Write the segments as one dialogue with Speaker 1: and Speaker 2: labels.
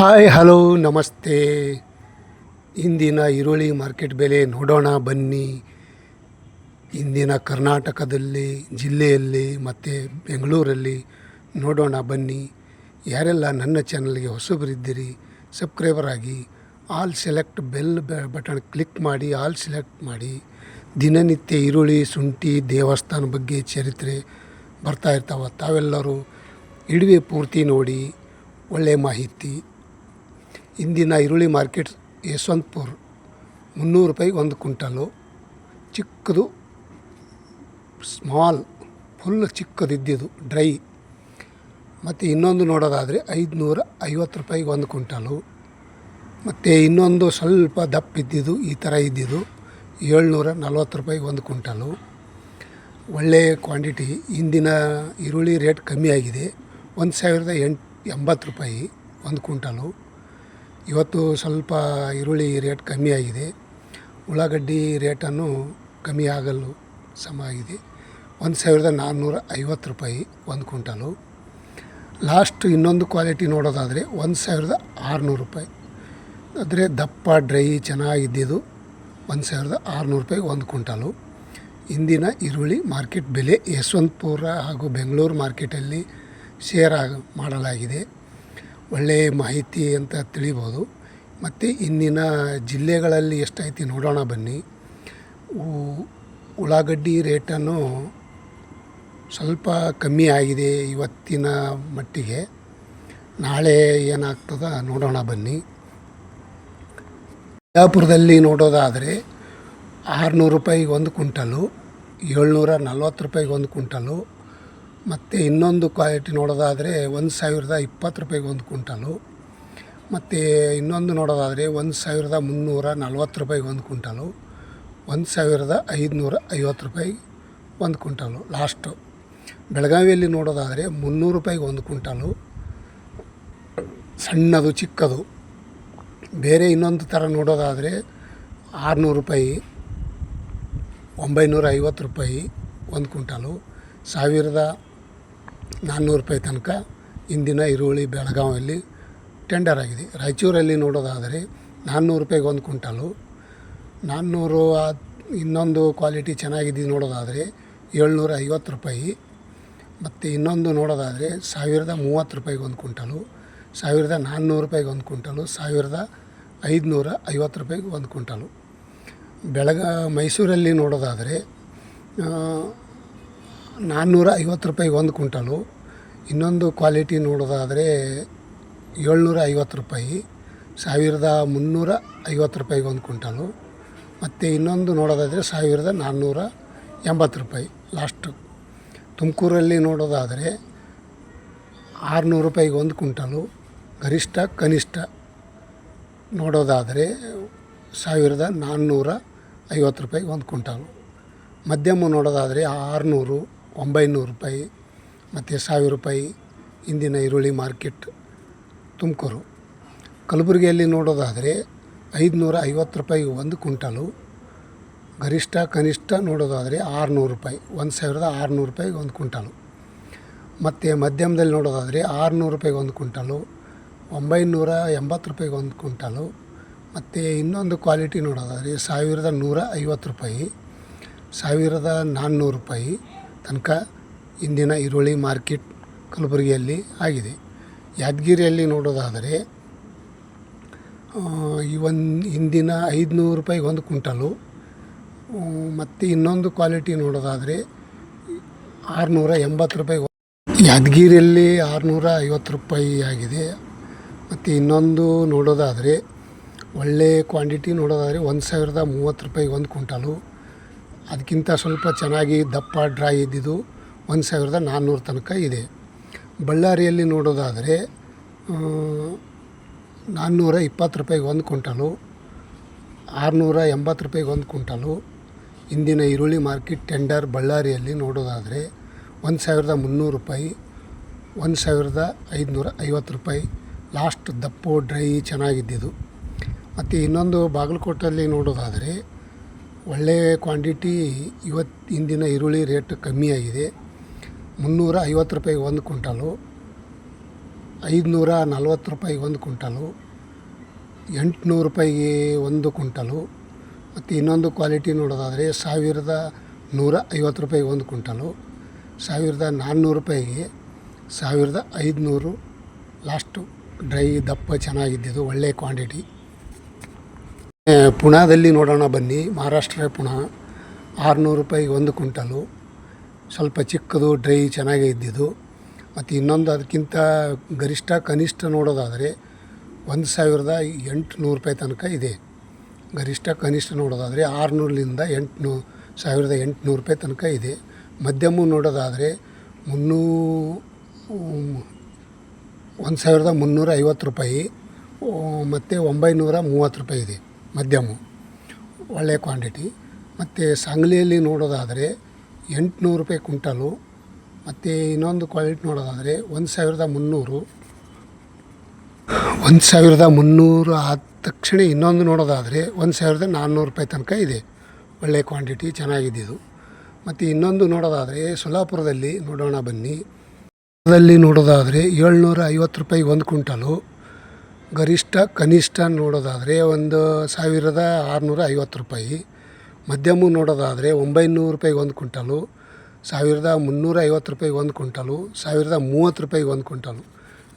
Speaker 1: Hi, hello, ನಮಸ್ತೆ. ಇಂದಿನ ಈರುಳ್ಳಿ ಮಾರ್ಕೆಟ್ ಬೆಲೆ ನೋಡೋಣ ಬನ್ನಿ. ಇಂದಿನ ಕರ್ನಾಟಕದಲ್ಲಿ, ಜಿಲ್ಲೆಯಲ್ಲಿ ಮತ್ತು ಬೆಂಗಳೂರಲ್ಲಿ ನೋಡೋಣ ಬನ್ನಿ. ಯಾರೆಲ್ಲ ನನ್ನ ಚಾನಲ್ಗೆ ಹೊಸಬರಿದ್ದೀರಿ, ಸಬ್ಸ್ಕ್ರೈಬರ್ ಆಗಿ all select bell button click ಮಾಡಿ, ಆಲ್ ಸೆಲೆಕ್ಟ್ ಮಾಡಿ. ದಿನನಿತ್ಯ ಈರುಳ್ಳಿ, ಶುಂಠಿ, ದೇವಸ್ಥಾನ ಬಗ್ಗೆ ಚರಿತ್ರೆ ಬರ್ತಾ ಇರ್ತಾವೆ. ತಾವೆಲ್ಲರೂ ಇಡುವೆ ಪೂರ್ತಿ ನೋಡಿ ಒಳ್ಳೆಯ ಮಾಹಿತಿ ಇಂದಿನ ಈರುಳ್ಳಿ ಮಾರ್ಕೆಟ್ ಯಶವಂತಪುರ ಮುನ್ನೂರು ರೂಪಾಯಿ ಒಂದು ಕುಂಟಲು ಚಿಕ್ಕದು ಸ್ಮಾಲ್, ಫುಲ್ ಚಿಕ್ಕದಿದ್ದಿದ್ದು, ಡ್ರೈ. ಮತ್ತು ಇನ್ನೊಂದು ನೋಡೋದಾದರೆ ಐದುನೂರ ಐವತ್ತು ರೂಪಾಯಿಗೆ ಒಂದು ಕುಂಟಲು ಮತ್ತು ಇನ್ನೊಂದು ಸ್ವಲ್ಪ ದಪ್ಪ ಇದ್ದಿದ್ದು, ಈ ಥರ ಇದ್ದಿದ್ದು, ಏಳ್ನೂರ ನಲ್ವತ್ತು ರೂಪಾಯಿಗೆ ಒಂದು ಕುಂಟಲು ಒಳ್ಳೆಯ ಕ್ವಾಂಟಿಟಿ, ಇಂದಿನ ಈರುಳ್ಳಿ ರೇಟ್ ಕಮ್ಮಿ ಆಗಿದೆ. ಒಂದು ಸಾವಿರದ ಎಂಟು, ಎಂಬತ್ತು ರೂಪಾಯಿ ಒಂದು ಕ್ವಿಂಟಲು. ಇವತ್ತು ಸ್ವಲ್ಪ ಈರುಳ್ಳಿ ರೇಟ್ ಕಮ್ಮಿ ಆಗಿದೆ. ಉಳ್ಳಾಗಡ್ಡಿ ರೇಟನ್ನು ಕಮ್ಮಿ ಆಗಲು ಸಮ ಆಗಿದೆ. ಒಂದು ಸಾವಿರದ ನಾನ್ನೂರ ಐವತ್ತು ರೂಪಾಯಿ ಒಂದು ಕ್ವಿಂಟಲು. ಲಾಸ್ಟ್ ಇನ್ನೊಂದು ಕ್ವಾಲಿಟಿ ನೋಡೋದಾದರೆ ಒಂದು ಸಾವಿರದ ಆರುನೂರು ರೂಪಾಯಿ. ಆದರೆ ದಪ್ಪ, ಡ್ರೈ ಚೆನ್ನಾಗಿದ್ದಿದ್ದು ಒಂದು ಸಾವಿರದ ಆರುನೂರು ರೂಪಾಯಿ ಒಂದು ಕ್ವಿಂಟಲು. ಇಂದಿನ ಈರುಳ್ಳಿ ಮಾರ್ಕೆಟ್ ಬೆಲೆ ಯಶವಂತಪುರ ಹಾಗೂ ಬೆಂಗಳೂರು ಮಾರ್ಕೆಟಲ್ಲಿ ಶೇರ್ ಆಗ ಮಾಡಲಾಗಿದೆ. ಒಳ್ಳೆಯ ಮಾಹಿತಿ ಅಂತ ತಿಳಿಬೋದು. ಮತ್ತು ಇಂದಿನ ಜಿಲ್ಲೆಗಳಲ್ಲಿ ಎಷ್ಟೈತಿ ನೋಡೋಣ ಬನ್ನಿ. ಉಳ್ಳಾಗಡ್ಡಿ ರೇಟನ್ನು ಸ್ವಲ್ಪ ಕಮ್ಮಿ ಆಗಿದೆ ಇವತ್ತಿನ ಮಟ್ಟಿಗೆ. ನಾಳೆ ಏನಾಗ್ತದ ನೋಡೋಣ ಬನ್ನಿ. ಬಿಜಾಪುರದಲ್ಲಿ ನೋಡೋದಾದರೆ ಆರುನೂರು ರೂಪಾಯಿಗೆ ಒಂದು ಕ್ವಿಂಟಲು, ಏಳ್ನೂರ ನಲ್ವತ್ತು ರೂಪಾಯಿಗೆ ಒಂದು ಕ್ವಿಂಟಲು ಮತ್ತು ಇನ್ನೊಂದು ಕ್ವಾಲಿಟಿ ನೋಡೋದಾದರೆ ಒಂದು ಸಾವಿರದ ಇಪ್ಪತ್ತು ರೂಪಾಯಿಗೆ ಒಂದು ಕ್ವಿಂಟಲು. ಮತ್ತು ಇನ್ನೊಂದು ನೋಡೋದಾದರೆ ಒಂದು ಸಾವಿರದ ಮುನ್ನೂರ ನಲ್ವತ್ತು ರೂಪಾಯಿಗೆ ಒಂದು ಕ್ವಿಂಟಲು. ಒಂದು ಸಾವಿರದ ಐದುನೂರ ಐವತ್ತು ರೂಪಾಯಿ ಒಂದು ಕ್ವಿಂಟಲು ಲಾಸ್ಟು ಬೆಳಗಾವಿಯಲ್ಲಿ ನೋಡೋದಾದರೆ ಮುನ್ನೂರು ರೂಪಾಯಿಗೆ ಒಂದು ಕ್ವಿಂಟಲು. ಸಣ್ಣದು, ಚಿಕ್ಕದು. ಬೇರೆ ಇನ್ನೊಂದು ಥರ ನೋಡೋದಾದರೆ ಆರುನೂರು ರೂಪಾಯಿ, ಒಂಬೈನೂರ ಐವತ್ತು ರೂಪಾಯಿ ಒಂದು ಕ್ವಿಂಟಲು. ಸಾವಿರದ ನಾನ್ನೂರು ರೂಪಾಯಿ ತನಕ ಇಂದಿನ ಈರುಳ್ಳಿ ಬೆಳಗಾವಿಯಲ್ಲಿ ಟೆಂಡರ್ ಆಗಿದೆ. ರಾಯಚೂರಲ್ಲಿ ನೋಡೋದಾದರೆ ನಾನ್ನೂರು ರೂಪಾಯಿಗೆ ಒಂದು ಕ್ವಿಂಟಲು. ನಾನ್ನೂರು ಇನ್ನೊಂದು ಕ್ವಾಲಿಟಿ ಚೆನ್ನಾಗಿದ್ದು ನೋಡೋದಾದರೆ ಏಳ್ನೂರ ಐವತ್ತು ರೂಪಾಯಿ. ಮತ್ತು ಇನ್ನೊಂದು ನೋಡೋದಾದರೆ ಸಾವಿರದ ಮೂವತ್ತು ರೂಪಾಯಿಗೆ ಒಂದು ಕ್ವಿಂಟಲು. ಸಾವಿರದ ನಾನ್ನೂರು ರೂಪಾಯಿಗೆ ಒಂದು ಕ್ವಿಂಟಲು. ಸಾವಿರದ ಐದುನೂರ ಐವತ್ತು ರೂಪಾಯಿಗೆ ಒಂದು ಕ್ವಿಂಟಲು. ಬೆಳಗ ಮೈಸೂರಲ್ಲಿ ನೋಡೋದಾದರೆ ನಾನ್ನೂರ ಐವತ್ತು ರೂಪಾಯಿಗೆ ಒಂದು ಕ್ವಿಂಟಲು. ಇನ್ನೊಂದು ಕ್ವಾಲಿಟಿ ನೋಡೋದಾದರೆ ಏಳ್ನೂರ ಐವತ್ತು ರೂಪಾಯಿ. ಸಾವಿರದ ಮುನ್ನೂರ ಐವತ್ತು ರೂಪಾಯಿಗೆ ಒಂದು ಕ್ವಿಂಟಲು. ಮತ್ತು ಇನ್ನೊಂದು ನೋಡೋದಾದರೆ ಸಾವಿರದ ನಾನ್ನೂರ ಎಂಬತ್ತು ರೂಪಾಯಿ ಲಾಸ್ಟು. ತುಮಕೂರಲ್ಲಿ ನೋಡೋದಾದರೆ ಆರುನೂರು ರೂಪಾಯಿಗೆ ಒಂದು ಕ್ವಿಂಟಲು. ಗರಿಷ್ಠ, ಕನಿಷ್ಠ ನೋಡೋದಾದರೆ ಸಾವಿರದ ನಾನ್ನೂರ ಐವತ್ತು ರೂಪಾಯಿಗೆ ಒಂದು ಕ್ವಿಂಟಲು. ಮಧ್ಯಮ ನೋಡೋದಾದರೆ ಆರುನೂರು ಒಂಬೈನೂರು ರೂಪಾಯಿ, ಮತ್ತು ಸಾವಿರ ರೂಪಾಯಿ ಇಂದಿನ ಈರುಳ್ಳಿ ಮಾರ್ಕೆಟ್ ತುಮಕೂರು. ಕಲಬುರಗಿಯಲ್ಲಿ ನೋಡೋದಾದರೆ ಐದುನೂರ ಐವತ್ತು ರೂಪಾಯಿ ಒಂದು ಕುಂಟಲು ಗರಿಷ್ಠ, ಕನಿಷ್ಠ ನೋಡೋದಾದರೆ ಆರುನೂರು ರೂಪಾಯಿ, ಒಂದು ಸಾವಿರದ ಆರುನೂರು ರೂಪಾಯಿಗೆ ಒಂದು ಕುಂಟಲು ಮತ್ತು ಮಧ್ಯಮದಲ್ಲಿ ನೋಡೋದಾದರೆ ಆರುನೂರು ರೂಪಾಯಿಗೆ ಒಂದು ಕುಂಟಲು ಒಂಬೈನೂರ ಎಂಬತ್ತು ರೂಪಾಯಿಗೆ ಒಂದು ಕುಂಟಲು ಮತ್ತು ಇನ್ನೊಂದು ಕ್ವಾಲಿಟಿ ನೋಡೋದಾದರೆ ಸಾವಿರದ ನೂರ ಐವತ್ತು ರೂಪಾಯಿ, ಸಾವಿರದ ನಾನ್ನೂರು ರೂಪಾಯಿ ತನಕ ಇಂದಿನ ಈರುಳ್ಳಿ ಮಾರ್ಕೆಟ್ ಕಲಬುರಗಿಯಲ್ಲಿ ಆಗಿದೆ. ಯಾದಗಿರಿಯಲ್ಲಿ ನೋಡೋದಾದರೆ ಈ ಒಂದು ಇಂದಿನ ಐದುನೂರು ರೂಪಾಯಿಗೆ ಒಂದು ಕುಂಟಲು ಮತ್ತು ಇನ್ನೊಂದು ಕ್ವಾಲಿಟಿ ನೋಡೋದಾದರೆ, ಆರುನೂರ ಎಂಬತ್ತು ರೂಪಾಯಿ ಯಾದಗಿರಿಯಲ್ಲಿ ಆರುನೂರ ಐವತ್ತು ರೂಪಾಯಿ ಆಗಿದೆ. ಮತ್ತು ಇನ್ನೊಂದು ನೋಡೋದಾದರೆ ಒಳ್ಳೆಯ ಕ್ವಾಂಟಿಟಿ ನೋಡೋದಾದರೆ ಒಂದು ಸಾವಿರದ ಮೂವತ್ತು ರೂಪಾಯಿ ಒಂದು ಕ್ವಿಂಟಲು. ಅದಕ್ಕಿಂತ ಸ್ವಲ್ಪ ಚೆನ್ನಾಗಿ ದಪ್ಪ, ಡ್ರೈ ಇದ್ದಿದ್ದು ಒಂದು ಸಾವಿರದ ನಾನ್ನೂರು ತನಕ ಇದೆ. ಬಳ್ಳಾರಿಯಲ್ಲಿ ನೋಡೋದಾದರೆ ನಾನ್ನೂರ ಇಪ್ಪತ್ತು ರೂಪಾಯಿಗೆ ಒಂದು ಕ್ವಿಂಟಲು, ಆರುನೂರ ಎಂಬತ್ತು ರೂಪಾಯಿಗೆ ಒಂದು ಕ್ವಿಂಟಲು, ಇಂದಿನ ಈರುಳ್ಳಿ ಮಾರ್ಕೆಟ್ ಟೆಂಡರ್ ಬಳ್ಳಾರಿಯಲ್ಲಿ ನೋಡೋದಾದರೆ ಒಂದು ಸಾವಿರದ ಮುನ್ನೂರು ರೂಪಾಯಿ, ಒಂದು ಸಾವಿರದ ಐದುನೂರ ಐವತ್ತು ರೂಪಾಯಿ, ಲಾಸ್ಟ್ ದಪ್ಪು, ಡ್ರೈ ಚೆನ್ನಾಗಿದ್ದಿದ್ದು. ಮತ್ತು ಇನ್ನೊಂದು ಬಾಗಲಕೋಟಲ್ಲಿ ನೋಡೋದಾದರೆ ಒಳ್ಳೆಯ ಕ್ವಾಂಟಿಟಿ ಇವತ್ತು ಇಂದಿನ ಈರುಳ್ಳಿ ರೇಟ್ ಕಮ್ಮಿ ಆಗಿದೆ. ಮುನ್ನೂರ ಐವತ್ತು ರೂಪಾಯಿ ಒಂದು ಕ್ವಿಂಟಲು, ಐದುನೂರ ನಲ್ವತ್ತು ರೂಪಾಯಿ ಒಂದು ಕ್ವಿಂಟಲು, ಎಂಟುನೂರು ರೂಪಾಯಿಗೆ ಒಂದು ಕ್ವಿಂಟಲು, ಮತ್ತು ಇನ್ನೊಂದು ಕ್ವಾಲಿಟಿ ನೋಡೋದಾದರೆ ಸಾವಿರದ ನೂರ ಐವತ್ತು ರೂಪಾಯಿಗೆ ಒಂದು ಕ್ವಿಂಟಲು, ಸಾವಿರದ ನಾನ್ನೂರು ರೂಪಾಯಿಗೆ ಸಾವಿರದ ಐದುನೂರು. ಲಾಸ್ಟು ಡ್ರೈ ದಪ್ಪ ಚೆನ್ನಾಗಿದ್ದಿದ್ದು ಒಳ್ಳೆಯ ಕ್ವಾಂಟಿಟಿ. ಪುಣಾದಲ್ಲಿ ನೋಡೋಣ ಬನ್ನಿ. ಮಹಾರಾಷ್ಟ್ರ ಪುಣ. ಆರುನೂರು ರೂಪಾಯಿಗೆ ಒಂದು ಕುಂಟಲು ಸ್ವಲ್ಪ ಚಿಕ್ಕದು, ಡ್ರೈ ಚೆನ್ನಾಗೇ ಇದ್ದಿದ್ದು. ಮತ್ತು ಇನ್ನೊಂದು ಅದಕ್ಕಿಂತ ಗರಿಷ್ಠ, ಕನಿಷ್ಠ ನೋಡೋದಾದರೆ ಒಂದು ಸಾವಿರದ ಎಂಟುನೂರು ರೂಪಾಯಿ ತನಕ ಇದೆ. ಗರಿಷ್ಠ, ಕನಿಷ್ಠ ನೋಡೋದಾದರೆ ಆರುನೂರಲಿಂದ ಎಂಟುನೂ, ಸಾವಿರದ ಎಂಟುನೂರು ರೂಪಾಯಿ ತನಕ ಇದೆ. ಮಧ್ಯಮ ನೋಡೋದಾದರೆ ಮುನ್ನೂ, ಒಂದು ಸಾವಿರದ ಮುನ್ನೂರ ಐವತ್ತು ರೂಪಾಯಿ ಮತ್ತು ಒಂಬೈನೂರ ಮೂವತ್ತು ರೂಪಾಯಿ ಇದೆ. ಮಧ್ಯಮ ಒಳ್ಳೆಯ ಕ್ವಾಂಟಿಟಿ ಮತ್ತು ಸಾಂಗ್ಲಿಯಲ್ಲಿ ನೋಡೋದಾದರೆ ಎಂಟುನೂರು ರೂಪಾಯಿ ಕುಂಟಲು ಮತ್ತು ಇನ್ನೊಂದು ಕ್ವಾಲಿಟಿ ನೋಡೋದಾದರೆ ಒಂದು ಸಾವಿರದ ಮುನ್ನೂರು. ಒಂದು ಸಾವಿರದ ಮುನ್ನೂರು ಆದ ತಕ್ಷಣ ಇನ್ನೊಂದು ನೋಡೋದಾದರೆ ಒಂದು ಸಾವಿರದ ನಾನ್ನೂರು ರೂಪಾಯಿ ತನಕ ಇದೆ. ಒಳ್ಳೆಯ ಕ್ವಾಂಟಿಟಿ ಚೆನ್ನಾಗಿದ್ದಿದ್ದು ಮತ್ತು ಇನ್ನೊಂದು ನೋಡೋದಾದರೆ ಸೊಲ್ಲಾಪುರದಲ್ಲಿ, ನೋಡೋಣ ಬನ್ನಿ. ಅದರಲ್ಲಿ ನೋಡೋದಾದರೆ ಏಳ್ನೂರ ಐವತ್ತು ರೂಪಾಯಿ ಒಂದು ಕುಂಟಲು ಗರಿಷ್ಠ ಕನಿಷ್ಠ ನೋಡೋದಾದರೆ ಒಂದು ಸಾವಿರದ ಆರುನೂರ ಐವತ್ತು ರೂಪಾಯಿ. ಮಧ್ಯಮ ನೋಡೋದಾದರೆ ಒಂಬೈನೂರು ರೂಪಾಯಿಗೆ ಒಂದು ಕುಂಟಲು ಸಾವಿರದ ಮುನ್ನೂರ ಐವತ್ತು ರೂಪಾಯಿಗೆ ಒಂದು ಕುಂಟಲು ಸಾವಿರದ ಮೂವತ್ತು ರೂಪಾಯಿಗೆ ಒಂದು ಕುಂಟಲು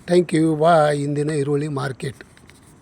Speaker 1: ಥ್ಯಾಂಕ್ ಯು, ಬಾ, ಇಂದಿನ ಈರುಳ್ಳಿ ಮಾರ್ಕೆಟ್.